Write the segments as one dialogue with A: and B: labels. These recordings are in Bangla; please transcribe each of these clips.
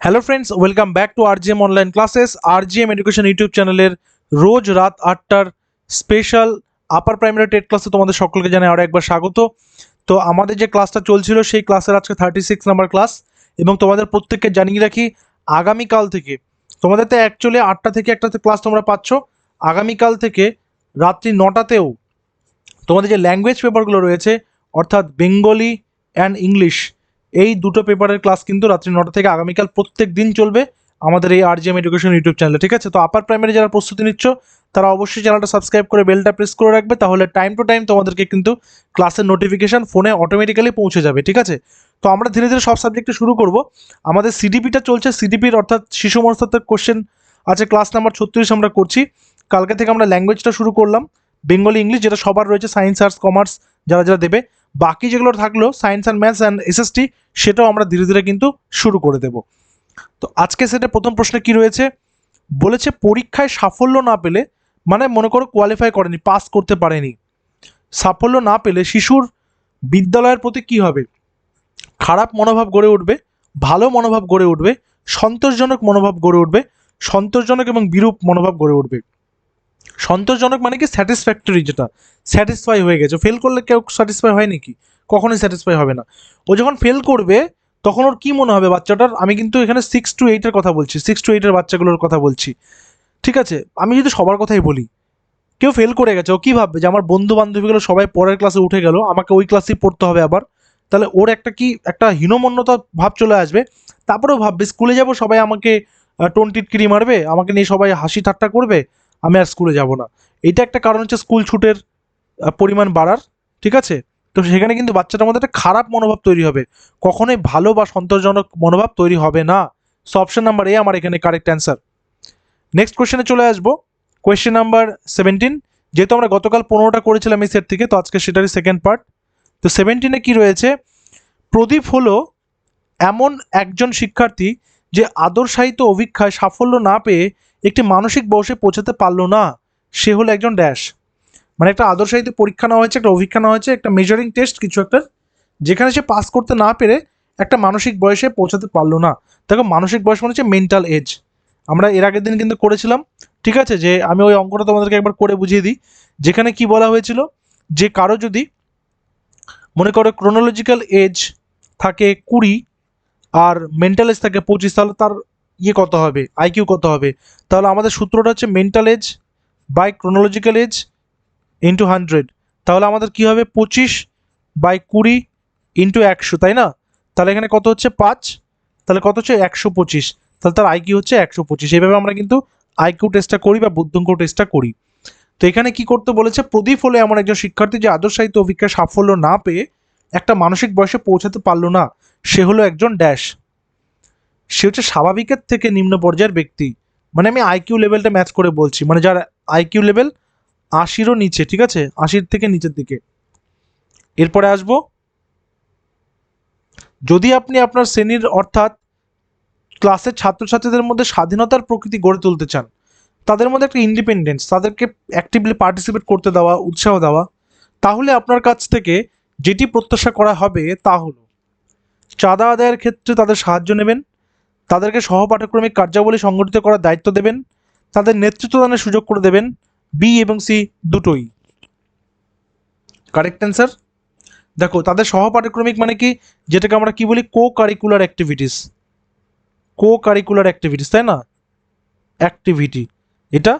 A: Hello friends welcome back to RGM online classes RGM education YouTube চ্যানেলের রোজ রাত আটটার স্পেশাল আপার প্রাইমারি টেট ক্লাসে তোমাদের সকলকে জানাই আরও একবার স্বাগত। তো আমাদের যে ক্লাসটা চলছিল, সেই ক্লাসের আজকে থার্টি সিক্স নাম্বার ক্লাস এবং তোমাদের প্রত্যেককে জানিয়ে রাখি, আগামীকাল থেকে, তোমাদের তো অ্যাকচুয়ালি আটটা থেকে একটা ক্লাস তোমরা পাচ্ছ, আগামীকাল থেকে রাত্রি নটাতেও তোমাদের যে ল্যাঙ্গুয়েজ পেপারগুলো রয়েছে, অর্থাৎ বেঙ্গলি অ্যান্ড ইংলিশ এই দুটো পেপারের ক্লাস কিন্তু রাত্রি নটা থেকে আগামীকাল প্রত্যেক দিন চলবে আমাদের এই আরজিএম এডুকেশন ইউটিউব চ্যানেলে ঠিক আছে? তো আপার প্রাইমারি যারা প্রস্তুতি নিচ্ছ, তারা অবশ্যই চ্যানেলটা সাবস্ক্রাইব করে বেলটা প্রেস করে রাখবে, তাহলে টাইম টু টাইম তোমাদেরকে কিন্তু ক্লাসের নোটিফিকেশন ফোনে অটোমেটিক্যালি পৌঁছে যাবে, ঠিক আছে? তো আমরা ধীরে ধীরে সব সাবজেক্টে শুরু করব। আমাদের সিডিপিটা চলছে সিডিপির অর্থাৎ শিশু মনস্তাত্ত্বিক কোশ্চেন আছে ক্লাস নাম্বার ছত্রিশ আমরা করছি। কালকে থেকে আমরা ল্যাঙ্গুয়েজটা শুরু করলাম বেঙ্গলি ইংলিশ যেটা সবার রয়েছে সায়েন্স আর্টস কমার্স যারা যারা দেবে। বাকি যেগুলো থাকল science and maths and SST সেটাও আমরা ধীরে ধীরে কিন্তু শুরু করে দেব। তো আজকে সেটা প্রথম প্রশ্নে কি রয়েছে? বলেছে পরীক্ষায় সাফল্য না পেলে মানে মনে করো কোয়ালিফাই করেনি পাস করতে পারেনি। সাফল্য না পেলে শিশুর বিদ্যালয়ের প্রতি কি হবে? খারাপ মনোভাব গড়ে উঠবে, ভালো মনোভাব গড়ে উঠবে, সন্তোষজনক মনোভাব গড়ে উঠবে, সন্তোষজনক এবং বিরূপ মনোভাব গড়ে উঠবে। সন্তোষজনক মানে কি স্যাটিসফ্যাক্টরি যেটা। স্যাটিসফাই হয়ে গেছে। ফেল করলে কেউ স্যাটিসফাই হয় নাকি? কখনোই স্যাটিসফাই হবে না। ও যখন ফেল করবে, তখন ওর কী মনে হবে? বাচ্চাটার, আমি কিন্তু এখানে সিক্স টু এইটের কথা বলছি। সিক্স টু এইটের বাচ্চাগুলোর কথা বলছি। ঠিক আছে? আমি যদি সবার কথাই বলি, কেউ ফেল করে গেছে, ও কী ভাববে? যে আমার বন্ধু বান্ধবীগুলো সবাই পরের ক্লাসে উঠে গেল, আমাকে ওই ক্লাসেই পড়তে হবে আবার। তাহলে ওর একটা কি, একটা হীনমন্যতা ভাব চলে আসবে। তারপরেও ভাববে, স্কুলে যাব, সবাই আমাকে টোন টিটকিরি মারবে? আমাকে নিয়ে সবাই হাসি ঠাট্টা করবে? আমি আর স্কুলে যাব না। এটা একটা কারণ হচ্ছে স্কুল ছুটের পরিমাণ বাড়ার, ঠিক আছে? তো সেখানে কিন্তু বাচ্চাটার মধ্যে একটা খারাপ মনোভাব তৈরি হবে। কখনোই ভালো বা সন্তোষজনক মনোভাব তৈরি হবে না। সো অপশন নাম্বার এ আমার এখানে কারেক্ট অ্যান্সার নেক্সট কোয়েশ্চেনে চলে আসব। কোয়েশ্চেন নাম্বার সেভেন্টিন যেহেতু আমরা গতকাল পনেরোটা করেছিলাম এই সেট থেকে, তো আজকে সেটারই সেকেন্ড পার্ট তো সেভেন্টিনে কি রয়েছে? প্রদীপ হলো এমন একজন শিক্ষার্থী যে আদর্শায়িত অভিক্ষায় সাফল্য না পেয়ে একটি মানসিক বয়সে পৌঁছাতে পারল না। সে হলো একজন ড্যাশ মানে একটা আদর সাহিত্য পরীক্ষা নেওয়া হয়েছে, একটা অভিক্ষা নেওয়া হয়েছে, একটা মেজারিং টেস্ট কিছু একটা, যেখানে সে পাস করতে না পেরে একটা মানসিক বয়সে পৌঁছাতে পারল না। দেখো, মানসিক বয়স মানে হচ্ছে মেন্টাল এজ আমরা এর আগের দিন কিন্তু করেছিলাম। ঠিক আছে, যে আমি ওই অঙ্কটা তোমাদেরকে একবার করে বুঝিয়ে দিই। যেখানে কি বলা হয়েছিল? যে কারও যদি, মনে করো ক্রোনোলজিক্যাল এজ থাকে কুড়ি আর মেন্টাল এজ থাকে পঁচিশ, তাহলে তার ইয়ে কত হবে আইকিউ কত হবে। তাহলে আমাদের সূত্রটা হচ্ছে mental age by chronological age into hundred তাহলে আমাদের কি হবে? পঁচিশ বাই কুড়ি ইন্টু একশো, তাই না? তাহলে এখানে কত হচ্ছে? পাঁচ। তাহলে কত হচ্ছে? একশো পঁচিশ। তাহলে তার আইকিউ হচ্ছে একশো পঁচিশ। এইভাবে আমরা কিন্তু আইকিউ টেস্টটা করি বা বুদ্ধিঙ্ক টেস্টটা করি। তো এখানে কি করতে বলেছে? প্রদীপ হলো এমন একজন শিক্ষার্থী যে আদর্শ সাহিত্য সাফল্য না পেয়ে একটা মানসিক বয়সে পৌঁছাতে পারল না। সে হলো একজন ড্যাশ সে হচ্ছে স্বাভাবিকের থেকে নিম্ন পর্যায়ের ব্যক্তি। মানে আমি আইকিউ লেভেলটা ম্যাচ করে বলছি। মানে যার আইকিউ লেভেল আশিরও নিচে, ঠিক আছে? আশির থেকে নিচের দিকে। এরপরে আসব। যদি আপনি আপনার শ্রেণির, অর্থাৎ ক্লাসের ছাত্রছাত্রীদের মধ্যে স্বাধীনতার প্রকৃতি গড়ে তুলতে চান, তাদের মধ্যে একটা ইন্ডিপেন্ডেন্স তাদেরকে অ্যাক্টিভলি পার্টিসিপেট করতে দেওয়া, উৎসাহ দেওয়া, তাহলে আপনার কাছ থেকে যেটি প্রত্যাশা করা হবে তা হলো, চাঁদা আদায়ের ক্ষেত্রে তাদের সাহায্য নেবেন তাদেরকে সহপাঠক্রমিক কার্যাবলী সংগঠিত করার দায়িত্ব দেবেন। তাদের নেতৃত্বদানের সুযোগ করে দেবেন বি এবং সি দুটোই। কারেক্ট অ্যান্সার দেখো, তাদের সহপাঠক্রমিক মানে কি? যেটাকে আমরা কি বলি? Co curricular activities co curricular activities তাই না? অ্যাক্টিভিটি এটা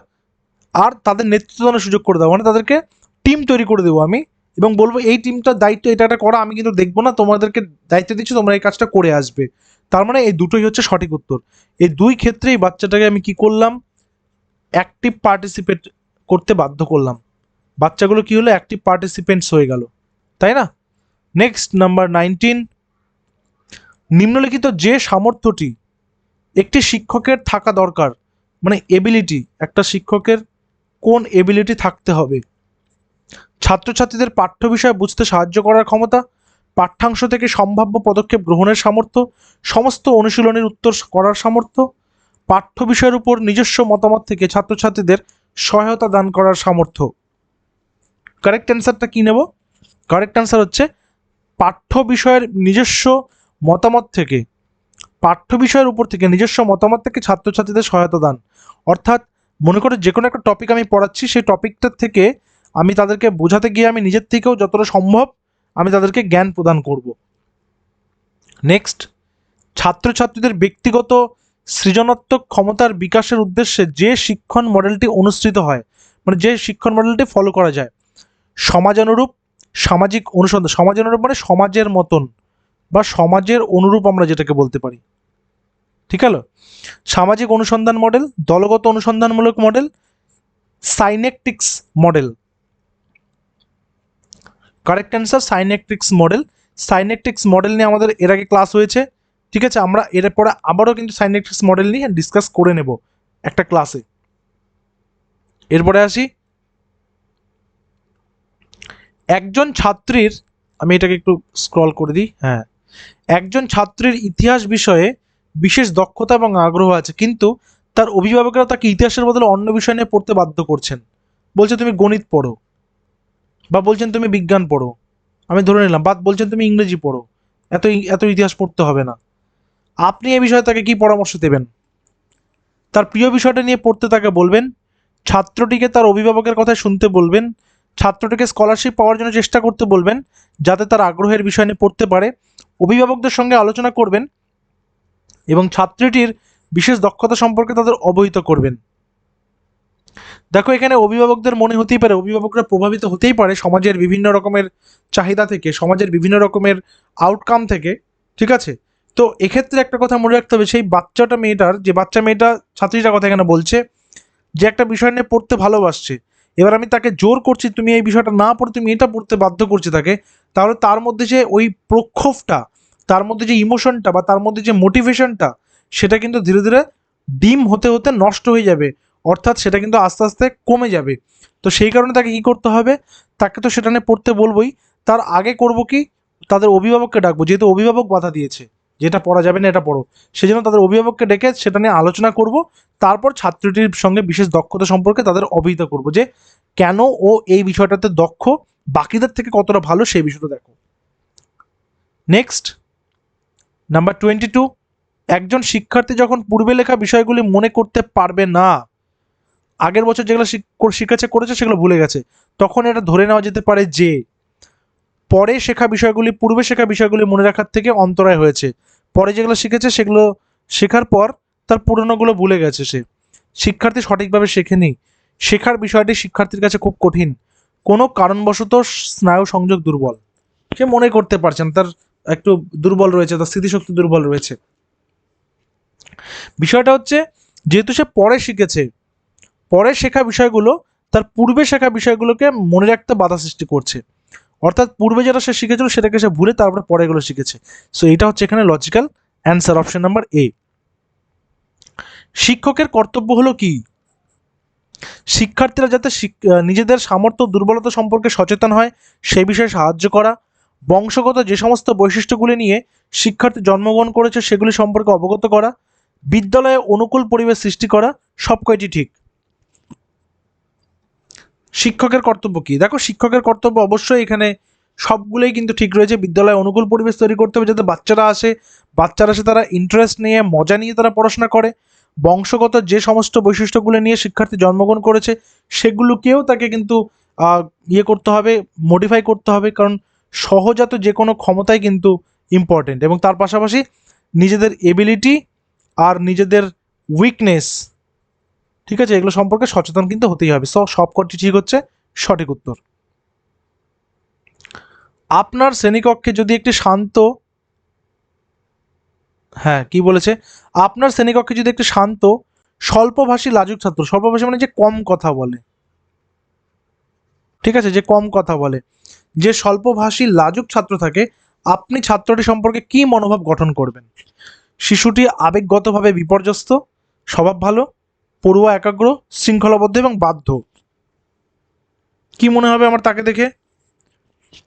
A: আর তাদের নেতৃত্বদানের সুযোগ করে দেওয়া মানে তাদেরকে টিম তৈরি করে দেবো আমি এবং বলব, এই টিমটার দায়িত্ব এটা একটা করা, আমি কিন্তু দেখব না, তোমাদেরকে দায়িত্ব দিচ্ছি, তোমরা এই কাজটা করে আসবে। তার মানে এই দুটোই হচ্ছে সঠিক উত্তর। এই দুই ক্ষেত্রেই বাচ্চাটাকে আমি কি করলাম? অ্যাক্টিভ পার্টিসিপেট করতে বাধ্য করলাম। বাচ্চাগুলো কি হলো? অ্যাক্টিভ পার্টিসিপেন্টস হয়ে গেল। তাই না? নেক্সট নাম্বার নাইনটিন নিম্নলিখিত যে সামর্থ্যটি একটি শিক্ষকের থাকা দরকার মানে এবিলিটি একটা শিক্ষকের কোন এবিলিটি থাকতে হবে। ছাত্রছাত্রীদের পাঠ্য বিষয় বুঝতে সাহায্য করার ক্ষমতা পাঠ্যাংশ থেকে সম্ভাব্য পদক্ষেপ গ্রহণের সামর্থ্য, সমস্ত অনুশীলনের উত্তর করার সামর্থ্য, পাঠ্য বিষয়ের উপর নিজস্ব মতামত থেকে ছাত্রছাত্রীদের সহায়তা দান করার সামর্থ্য। কারেক্ট অ্যান্সারটা কী নেব? কারেক্ট অ্যান্সার হচ্ছে পাঠ্য বিষয়ের নিজস্ব মতামত থেকে, পাঠ্য বিষয়ের উপর থেকে নিজস্ব মতামত থেকে ছাত্রছাত্রীদের সহায়তা দান। অর্থাৎ মনে করো যে কোনো একটা টপিক আমি পড়াচ্ছি, সেই টপিকটার থেকে আমি তাদেরকে বোঝাতে গিয়ে আমি নিজের থেকেও যতটা সম্ভব আমি তাদেরকে জ্ঞান প্রদান করব। নেক্সট ছাত্রছাত্রীদের ব্যক্তিগত সৃজনাত্মক ক্ষমতার বিকাশের উদ্দেশ্যে যে শিক্ষণ মডেলটি অনুষ্ঠিত হয় মানে যে শিক্ষণ মডেলটি ফলো করা যায়, সমাজানুরূপ, সামাজিক অনুসন্ধান, সমাজানুরূপ মানে সমাজের মতন বা সমাজের অনুরূপ আমরা যেটাকে বলতে পারি। ঠিক হলো? সামাজিক অনুসন্ধান মডেল, দলগত অনুসন্ধানমূলক model synectics model. Correct answer synectics model synectics model নিয়ে আমাদের এর আগে ক্লাস হয়েছে। ঠিক আছে, আমরা এর পরে আবারও কিন্তু সাইনেকট্রিক্স মডেল নিয়ে ডিসকাস করে নেব একটা ক্লাসে এরপরে আসি। একজন ছাত্রীর, আমি এটাকে একটু স্ক্রল করে দিই হ্যাঁ। একজন ছাত্রীর ইতিহাস বিষয়ে বিশেষ দক্ষতা এবং আগ্রহ আছে, কিন্তু তার অভিভাবকরা তাকে ইতিহাসের বদলে অন্য বিষয় নিয়ে পড়তে বাধ্য করছেন। বলছে, তুমি গণিত পড়ো। বা বলছেন তুমি বিজ্ঞান পড়ো। আমি ধরে নিলাম, বা বলছেন তুমি ইংরেজি পড়ো। এত এত ইতিহাস পড়তে হবে না। আপনি এ বিষয়ে তাকে কি পরামর্শ দেবেন? তার প্রিয় বিষয়টা নিয়ে পড়তে তাকে বলবেন, ছাত্রটিকে তার অভিভাবকের কথা শুনতে বলবেন, ছাত্রটিকে স্কলারশিপ পাওয়ার জন্য চেষ্টা করতে বলবেন, যাতে তার আগ্রহের বিষয় নিয়ে পড়তে পারে, অভিভাবকদের সঙ্গে আলোচনা করবেন এবং ছাত্রীটির বিশেষ দক্ষতা সম্পর্কে তাদের অবহিত করবেন। দেখো, এখানে অভিভাবকদের মনে হতেই পারে, অভিভাবকরা প্রভাবিত হতেই পারে সমাজের বিভিন্ন রকমের চাহিদা থেকে, সমাজের বিভিন্ন রকমের আউটকাম থেকে, ঠিক আছে? তো এক্ষেত্রে একটা কথা মনে রাখতে হবে, সেই বাচ্চাটা মেয়েটার, যে বাচ্চা মেয়েটা ছাত্রীটার কথা এখানে বলছে, যে একটা বিষয় নিয়ে পড়তে ভালোবাসছে। এবার আমি তাকে জোর করছি, তুমি এই বিষয়টা না পড়ে, তুমি এটা পড়তে বাধ্য করছি তাকে, তাহলে তার মধ্যে যে ওই প্রক্ষোভটা, তার মধ্যে যে ইমোশনটা বা তার মধ্যে যে মোটিভেশনটা সেটা কিন্তু ধীরে ধীরে ডিম হতে হতে নষ্ট হয়ে যাবে। অর্থাৎ সেটা কিন্তু আস্তে আস্তে কমে যাবে। তো সেই কারণে তাকে কী করতে হবে? তাকে তো সেটা নিয়ে পড়তে বলবোই। তার আগে করব কি? তাদের অভিভাবককে ডাকবো। যেহেতু অভিভাবক বাধা দিয়েছে, যেটা পড়া যাবে না, এটা পড়ো। সেজন্য তাদের অভিভাবককে ডেকে সেটা নিয়ে আলোচনা করব। তারপর ছাত্রীটির সঙ্গে বিশেষ দক্ষতা সম্পর্কে তাদের অবহিত করব যে, কেন ও এই বিষয়টাতে দক্ষ? বাকিদের থেকে কতটা ভালো সেই বিষয়টা দেখো। নেক্সট নাম্বার টোয়েন্টি টু একজন শিক্ষার্থী যখন পূর্বে লেখা বিষয়গুলি মনে করতে পারবে না আগের বছর যেগুলো শিখ- শিখেছে করেছে, সেগুলো ভুলে গেছে। তখন এটা ধরে নেওয়া যেতে পারে যে, পরে শেখা বিষয়গুলি, পূর্বে শেখা বিষয়গুলি মনে রাখার থেকে অন্তরায় হয়েছে। পরে যেগুলো শিখেছে, সেগুলো শেখার পর তার পুরনোগুলো ভুলে গেছে সে। শিক্ষার্থী সঠিকভাবে শেখেনি। শেখার বিষয়টি শিক্ষার্থীর কাছে খুব কঠিন। কোনো কারণবশত স্নায়ু সংযোগ দুর্বল। সে মনে করতে পারছেন তার একটু দুর্বল রয়েছে, তার স্মৃতিশক্তি দুর্বল রয়েছে। বিষয়টা হচ্ছে, যেহেতু সে পরে শিখেছে পরে শেখা বিষয়গুলো, তার পূর্বে শেখা বিষয়গুলোকে মনে রাখতে বাধা সৃষ্টি করছে। অর্থাৎ পূর্বে যেটা সে শিখেছিল সেটাকে সে ভুলে তারপরে পরে এগুলো শিখেছে। সো এটা হচ্ছে এখানে logical answer option number A শিক্ষকের কর্তব্য হলো কি? শিক্ষার্থীরা যাতে নিজেদের সামর্থ্য দুর্বলতা সম্পর্কে সচেতন হয়, সেই বিষয়ে সাহায্য করা, বংশগত যে সমস্ত বৈশিষ্ট্যগুলি নিয়ে শিক্ষার্থী জন্মগ্রহণ করেছে সেগুলি সম্পর্কে অবগত করা, বিদ্যালয়ে অনুকূল পরিবেশ সৃষ্টি করা সব কয়টি ঠিক। শিক্ষকের কর্তব্য কি? দেখো, শিক্ষকের কর্তব্য অবশ্যই এখানে সবগুলোই কিন্তু ঠিক রয়েছে। বিদ্যালয়ে অনুকূল পরিবেশ তৈরি করতে হবে যাতে বাচ্চারা আসে। বাচ্চারা আসে তারা ইন্টারেস্ট নিয়ে, মজা নিয়ে তারা পড়াশোনা করে। বংশগত যে সমস্ত বৈশিষ্ট্যগুলো নিয়ে শিক্ষার্থী জন্মগ্রহণ করেছে, সেগুলোকেও তাকে কিন্তু ইয়ে করতে হবে মডিফাই করতে হবে। কারণ সহজাত যে কোনো ক্ষমতাই কিন্তু ইম্পর্টেন্ট এবং তার পাশাপাশি নিজেদের এবিলিটি আর নিজেদের উইকনেস ঠিক আছে? এগুলো সম্পর্কে সচেতন কিন্তু হতেই হবে। সো সবকটি ঠিক হচ্ছে? সঠিক উত্তর। আপনার শ্রেণীকক্ষে যদি একটি শান্ত হ্যাঁ কি বলেছে? আপনার শ্রেণীকক্ষে যদি একটি শান্ত, স্বল্পভাষী লাজুক ছাত্র, স্বল্পভাষী মানে যে কম কথা বলে। ঠিক আছে? যে কম কথা বলে। যে স্বল্পভাষী লাজুক ছাত্র থাকে, আপনি ছাত্রটি সম্পর্কে কি মনোভাব গঠন করবেন? শিশুটি আবেগগতভাবে বিপর্যস্ত, স্বভাব ভালো পড়ুয়া, একাগ্র, শৃঙ্খলাবদ্ধ এবং বাধ্য। কি মনে হবে আমার তাকে দেখে?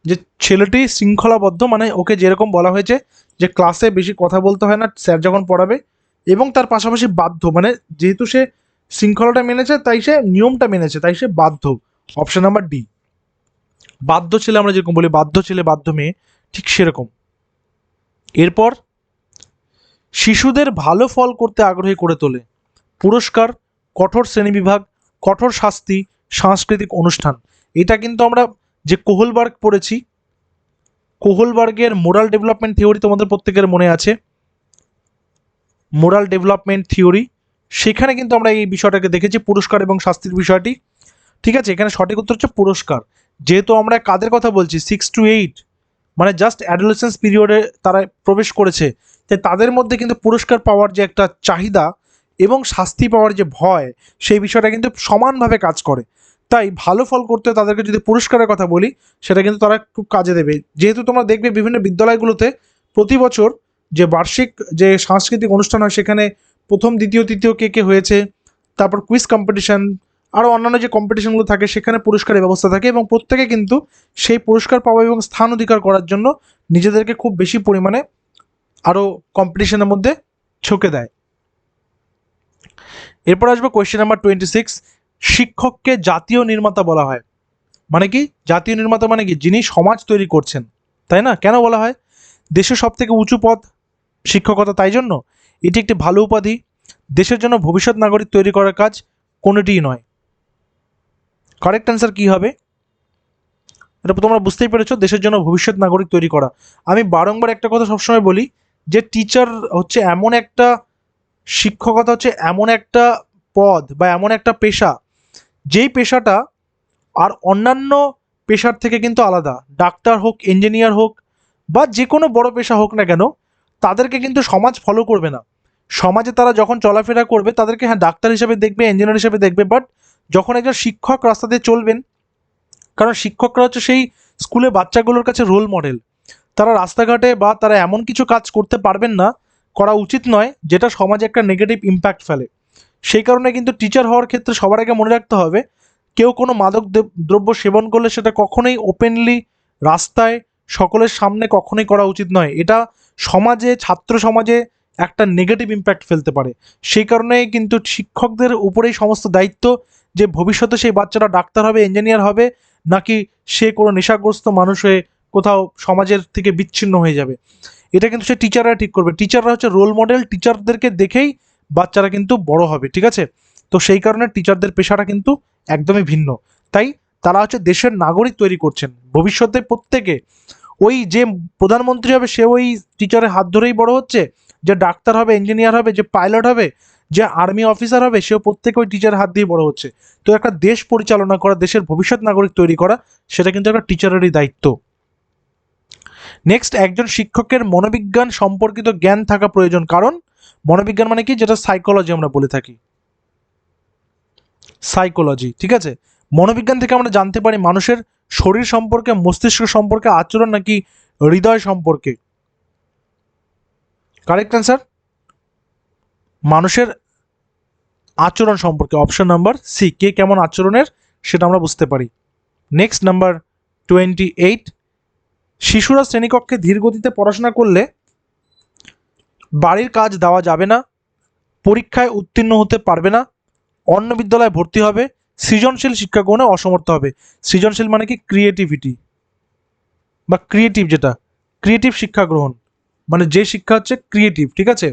A: যে ছেলেটি শৃঙ্খলাবদ্ধ মানে ওকে যেরকম বলা হয়েছে যে ক্লাসে বেশি কথা বলতে হয় না, স্যার যখন পড়াবে, এবং তার পাশাপাশি বাধ্য মানে যেহেতু সে শৃঙ্খলাটা মেনেছে, তাই সে নিয়মটা মেনেছে, তাই সে বাধ্য। Option number D. বাধ্য ছেলে আমরা যেরকম বলি, বাধ্য ছেলে, বাধ্য মেয়ে, ঠিক সেরকম। এরপর, শিশুদের ভালো ফল করতে আগ্রহী করে তোলে। পুরস্কার, কঠোর শ্রেণীবিভাগ, কঠোর শাস্তি, সাংস্কৃতিক অনুষ্ঠান। এটা কিন্তু আমরা যে কোহলবার্গ পড়েছি, কোহলবার্গের মোরাল ডেভেলপমেন্ট থিওরি তোমাদের প্রত্যেকের মনে আছে। মোরাল ডেভেলপমেন্ট থিওরি, সেখানে কিন্তু আমরা এই বিষয়টাকে দেখেছি, পুরস্কার এবং শাস্তির বিষয়টি। ঠিক আছে, এখানে সঠিক উত্তর হচ্ছে পুরস্কার। যেহেতু আমরা কাদের কথা বলছি সিক্স টু এইট মানে জাস্ট অ্যাডোলেসেন্স পিরিয়ডে তারা প্রবেশ করেছে, তাই তাদের মধ্যে কিন্তু পুরস্কার পাওয়ার যে একটা চাহিদা এবং শাস্তি পাওয়ার যে ভয়, সেই বিষয়টা কিন্তু সমানভাবে কাজ করে। তাই ভালো ফল করতে তাদেরকে যদি পুরস্কারের কথা বলি, সেটা কিন্তু তারা খুব কাজে দেবে। যেহেতু তোমরা দেখবে বিভিন্ন বিদ্যালয়গুলোতে প্রতি বছর যে বার্ষিক, যে সাংস্কৃতিক অনুষ্ঠান হয়, সেখানে প্রথম, দ্বিতীয়, তৃতীয় কে কে হয়েছে, তারপর কুইজ কম্পিটিশন আরও অন্যান্য যে কম্পিটিশনগুলো থাকে, সেখানে পুরস্কারের ব্যবস্থা থাকে এবং প্রত্যেকে কিন্তু সেই পুরস্কার পাওয়া এবং স্থান অধিকার করার জন্য নিজেদেরকে খুব বেশি পরিমাণে আরও কম্পিটিশনের মধ্যে ঝুঁকে দেয়। এরপর আসবে কোয়েশ্চেন নাম্বার টোয়েন্টি সিক্স শিক্ষককে জাতীয় নির্মাতা বলা হয়। মানে কি? জাতীয় নির্মাতা মানে কি? যিনি সমাজ তৈরি করছেন। তাই না? কেন বলা হয়? দেশের সব থেকে উঁচু পদ শিক্ষকতা তাই জন্য? এটি একটি ভালো উপাধি। দেশের জন্য ভবিষ্যৎ নাগরিক তৈরি করার কাজ কোনোটিই নয়। কারেক্ট অ্যান্সার কী হবে? এটা তোমরা বুঝতেই পেরেছ, দেশের জন্য ভবিষ্যৎ নাগরিক তৈরি করা। আমি বারংবার একটা কথা সবসময় বলি, যে টিচার হচ্ছে এমন একটা শিক্ষকতা হচ্ছে এমন একটা পদ বা এমন একটা পেশা, যেই পেশাটা আর অন্যান্য পেশার থেকে কিন্তু আলাদা। ডাক্তার হোক ইঞ্জিনিয়ার হোক বা যে কোনো বড় পেশা হোক না কেন, তাদেরকে কিন্তু সমাজ ফলো করবে না। সমাজে তারা যখন চলাফেরা করবে, তাদেরকে হ্যাঁ ডাক্তার হিসেবে দেখবে ইঞ্জিনিয়ার হিসেবে দেখবে বাট যখন একজন শিক্ষক রাস্তা দিয়ে চলবেন, কারণ শিক্ষকরা হচ্ছে সেই স্কুলে বাচ্চাগুলোর কাছে রোল মডেল তারা রাস্তাঘাটে বা তারা এমন কিছু কাজ করতে পারবেন না করা উচিত নয়, যেটা সমাজে একটা নেগেটিভ ইম্প্যাক্ট ফেলে। সেই কারণে কিন্তু টিচার হওয়ার ক্ষেত্রে সবার আগে মনে রাখতে হবে, কেউ কোনো মাদক দ্রব- দ্রব্য সেবন করলে সেটা কখনোই ওপেনলি রাস্তায় সকলের সামনে কখনোই করা উচিত নয়। এটা সমাজে, ছাত্র সমাজে একটা নেগেটিভ ইম্প্যাক্ট ফেলতে পারে। সেই কারণে কিন্তু শিক্ষকদের উপরেই সমস্ত দায়িত্ব যে ভবিষ্যতে সেই বাচ্চারা ডাক্তার হবে ইঞ্জিনিয়ার হবে, নাকি সে কোনো নেশাগ্রস্ত মানুষ হয়ে কোথাও সমাজের থেকে বিচ্ছিন্ন হয়ে যাবে। এটা কিন্তু সে টিচাররা ঠিক করবে। টিচাররা হচ্ছে রোল মডেল টিচারদেরকে দেখেই বাচ্চারা কিন্তু বড় হবে, ঠিক আছে? তো সেই কারণে টিচারদের পেশাটা কিন্তু একদমই ভিন্ন। তাই তারা হচ্ছে দেশের নাগরিক তৈরি করছেন। ভবিষ্যতে প্রত্যেকে ওই যে প্রধানমন্ত্রী হবে, সে ওই টিচারের হাত ধরেই বড় হচ্ছে, যে ডাক্তার হবে ইঞ্জিনিয়ার হবে, যে পাইলট হবে, যে আর্মি অফিসার হবে, সেও প্রত্যেকে ওই টিচারের হাত দিয়ে বড় হচ্ছে। তো একটা দেশ পরিচালনা করা, দেশের ভবিষ্যৎ নাগরিক তৈরি করা, সেটা কিন্তু একটা টিচারেরই দায়িত্ব। নেক্সট একজন শিক্ষকের মনোবিজ্ঞান সম্পর্কিত জ্ঞান থাকা প্রয়োজন। কারণ, মনোবিজ্ঞান মানে কি? যেটা সাইকোলজি আমরা বলে থাকি। সাইকোলজি ঠিক আছে? মনোবিজ্ঞান থেকে আমরা জানতে পারি মানুষের শরীর সম্পর্কে, মস্তিষ্ক সম্পর্কে, আচরণ নাকি হৃদয় সম্পর্কে। কারেক্ট অ্যান্সার মানুষের আচরণ সম্পর্কে অপশন নাম্বার সি কে কেমন আচরণের, সেটা আমরা বুঝতে পারি। নেক্সট নাম্বার টোয়েন্টি এইট শিশুরা শ্রেণীকক্ষে ধীর গতিতে পড়াশোনা করলে বাড়ির কাজ দেওয়া যাবে না, পরীক্ষায় উত্তীর্ণ হতে পারবে না, অন্য বিদ্যালয়ে ভর্তি হবে, সৃজনশীল শিক্ষা গ্রহণে অসমর্থ হবে। সৃজনশীল মানে কি? ক্রিয়েটিভিটি বা ক্রিয়েটিভ যেটা ক্রিয়েটিভ শিক্ষা গ্রহণ মানে যে শিক্ষা হচ্ছে ক্রিয়েটিভ ঠিক আছে?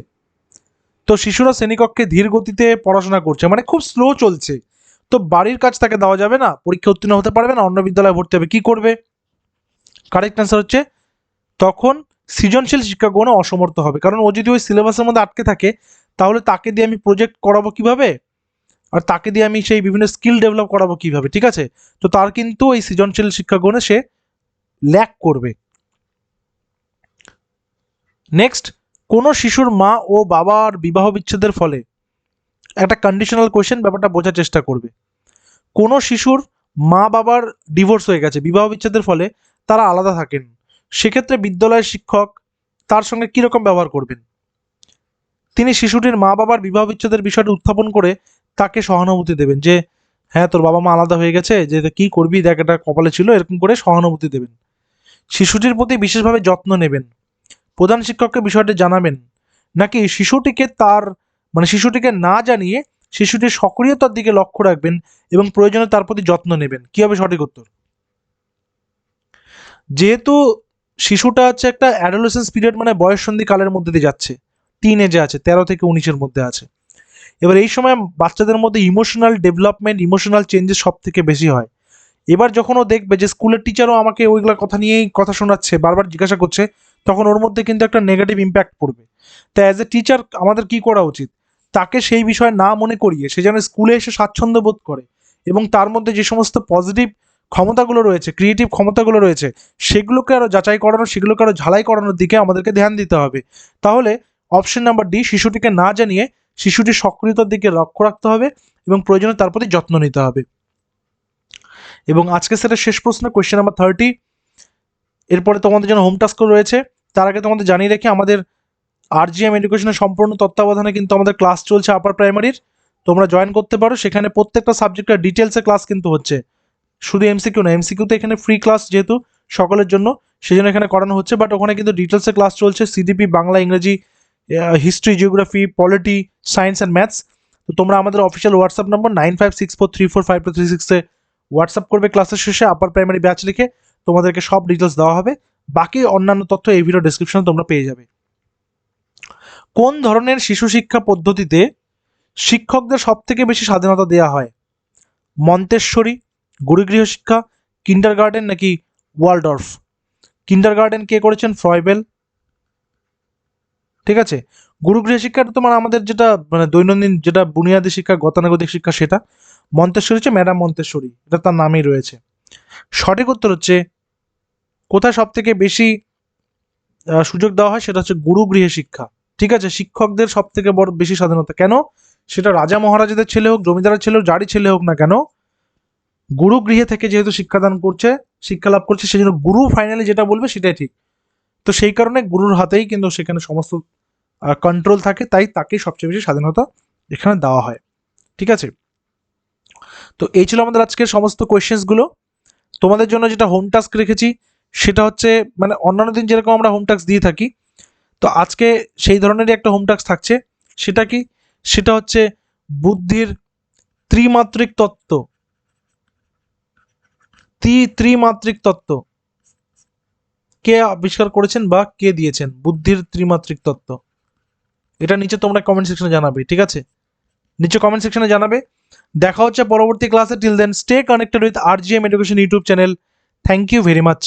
A: তো শিশুরা শ্রেণীকক্ষে ধীর গতিতে পড়াশোনা করছে মানে খুব স্লো চলছে। তো বাড়ির কাজ তাকে দেওয়া যাবে না পরীক্ষা উত্তীর্ণ হতে পারবে না, অন্য বিদ্যালয়ে ভর্তি হবে, কি করবে? কারেক্ট অ্যান্সার হচ্ছে, তখন সৃজনশীল শিক্ষা গ্রহণে অসমর্থ হবে। কারণ ও যদি ওই সিলেবাসের মধ্যে আটকে থাকে, তাহলে তাকে দিয়ে আমি প্রজেক্ট করাবো কীভাবে? আর তাকে দিয়ে আমি সেই বিভিন্ন স্কিল ডেভেলপ করাবো কীভাবে? ঠিক আছে? তো তার কিন্তু এই সৃজনশীল শিক্ষা গ্রহণে সে ল্যাক করবে। নেক্সট কোনো শিশুর মা ও বাবার বিবাহ বিচ্ছেদের ফলে একটা কন্ডিশনাল কোয়েশ্চেন ব্যাপারটা বোঝার চেষ্টা করবে। কোনো শিশুর মা বাবার ডিভোর্স হয়ে গেছে, বিবাহ বিচ্ছেদের ফলে তারা আলাদা থাকেন। সেক্ষেত্রে বিদ্যালয়ের শিক্ষক তার সঙ্গে কীরকম ব্যবহার করবেন? তিনি শিশুটির মা বাবার বিবাহ বিচ্ছেদের বিষয়টি উত্থাপন করে তাকে সহানুভূতি দেবেন যে হ্যাঁ তোর বাবা মা আলাদা হয়ে গেছে, যে কি করবি, দেখ এটা কপালে ছিল, এরকম করে সহানুভূতি দেবেন। শিশুটির প্রতি বিশেষভাবে যত্ন নেবেন। প্রধান শিক্ষককে বিষয়টি জানাবেন, নাকি শিশুটিকে তার মানে শিশুটিকে না জানিয়ে শিশুটির সক্রিয়তার দিকে লক্ষ্য রাখবেন এবং প্রয়োজনে তার প্রতি যত্ন নেবেন? কি হবে সঠিক উত্তর? যেহেতু শিশুটা হচ্ছে একটা অ্যাডোলেসেন্স পিরিয়ড মানে বয়ঃসন্ধি কালের মধ্যে দিয়ে যাচ্ছে টিন এজে আছে, তেরো থেকে উনিশের মধ্যে আছে। এবার এই সময় বাচ্চাদের মধ্যে ইমোশনাল ডেভেলপমেন্ট ইমোশনাল চেঞ্জেস সব থেকে বেশি হয়। এবার যখন ও দেখবে যে স্কুলের টিচারও আমাকে ওইগুলো কথা নিয়েই কথা শোনাচ্ছে, বারবার জিজ্ঞাসা করছে, তখন ওর মধ্যে কিন্তু একটা নেগেটিভ ইম্প্যাক্ট পড়বে। তাই অ্যাজ এ টিচার আমাদের কি করা উচিত? তাকে সেই বিষয়ে না মনে করিয়ে, সে যেন স্কুলে এসে স্বাচ্ছন্দ্য বোধ করে এবং তার মধ্যে যে সমস্ত পজিটিভ ক্ষমতাগুলো রয়েছে ক্রিয়েটিভ ক্ষমতাগুলো রয়েছে, সেগুলোকে আরও যাচাই করানো, সেগুলোকে আরও ঝালাই করানোর দিকে আমাদেরকে ধ্যান দিতে হবে। তাহলে অপশন নাম্বার ডি শিশুটিকে না জানিয়ে শিশুটির সক্রিয়তার দিকে লক্ষ্য রাখতে হবে এবং প্রয়োজনে তার প্রতি যত্ন নিতে হবে। এবং আজকে সেটা শেষ প্রশ্ন কোয়েশ্চেন নাম্বার থার্টি এরপরে তোমাদের জন্য হোম টাস্ক রয়েছে। তার আগে তোমাদের জানিয়ে রেখে, আমাদের আরজিএম এডুকেশনের সম্পূর্ণ তত্ত্বাবধানে কিন্তু আমাদের ক্লাস চলছে আপার প্রাইমারির তোমরা জয়েন করতে পারো, সেখানে প্রত্যেকটা সাবজেক্টের ডিটেলসে ক্লাস কিন্তু হচ্ছে। শুধু এমসিকিউ না এমসিকিউতে এখানে ফ্রি ক্লাস যেহেতু সকলের জন্য সেই জন্য এখানে করানো হচ্ছে বাট ওখানে কিন্তু ডিটেলসে ক্লাস চলছে সিডিপি বাংলা, ইংরেজি history geography polity science and maths তো তোমরা আমাদের official WhatsApp number nine five six four three four five three সিক্সে হোয়াটসঅ্যাপ করবে ক্লাসের শেষে আপার প্রাইমারি ব্যাচ লিখে তোমাদেরকে সব ডিটেলস দেওয়া হবে। বাকি অন্যান্য তথ্য এই ভিডিও ডিসক্রিপশনে তোমরা পেয়ে যাবে। কোন ধরনের শিশু শিক্ষা পদ্ধতিতে শিক্ষকদের সব থেকে বেশি স্বাধীনতা দেওয়া হয়? মন্তেশ্বরী গুরুগৃহ শিক্ষা কিন্ডার গার্ডেন নাকি ওয়ালডর্ফ কিন্ডার গার্ডেন কে করেছেন ফ্রয়বেল ঠিক আছে? গুরুগৃহ শিক্ষাটা তোমার আমাদের যেটা মানে দৈনন্দিন যেটা বুনিয়াদী শিক্ষা, গতানুগতিক শিক্ষা সেটা। মন্তেশ্বরী হচ্ছে ম্যাডাম মন্তেশ্বরী, এটা তার নামেই রয়েছে। সঠিক উত্তর হচ্ছে, কোথায় সব থেকে বেশি সুযোগ দেওয়া হয় সেটা হচ্ছে গুরুগৃহে শিক্ষা। ঠিক আছে? শিক্ষকদের সব থেকে বড়, বেশি স্বাধীনতা। কেন? সেটা রাজা মহারাজাদের ছেলে হোক, জমিদারের ছেলে হোক, যারই ছেলে হোক না কেন গুরু গৃহে থেকে যেহেতু শিক্ষাদান করছে, শিক্ষা লাভ করছে সেই জন্য গুরু ফাইনালি যেটা বলবে সেটাই ঠিক। তো সেই কারণে গুরুর হাতেই কিন্তু সেখানে সমস্ত কন্ট্রোল থাকে, তাই তাকেই সবচেয়ে বেশি স্বাধীনতা এখানে দেওয়া হয়। ঠিক আছে? তো এই ছিল আমাদের আজকের সমস্ত কোয়েশ্চেন্সগুলো তোমাদের জন্য যেটা হোম টাস্ক রেখেছি, সেটা হচ্ছে মানে অন্যান্য দিন যেরকম আমরা হোম টাস্ক দিয়ে থাকি, তো আজকে সেই ধরনেরই একটা হোম টাস্ক থাকছে। সেটা কি? সেটা হচ্ছে বুদ্ধির ত্রিমাত্রিক তত্ত্ব। ত্রিমাত্রিক তত্ত্ব। কে আবিষ্কার করেছেন বা কে দিয়েছেন? বুদ্ধির ত্রিমাত্রিক তত্ত্ব। এটা নিচে তোমরা কমেন্ট সেকশনে জানাবে, ঠিক আছে? নিচে কমেন্ট সেকশনে জানাবে। দেখা হচ্ছে পরবর্তী ক্লাসে till then stay connected with R G M education YouTube channel thank you very much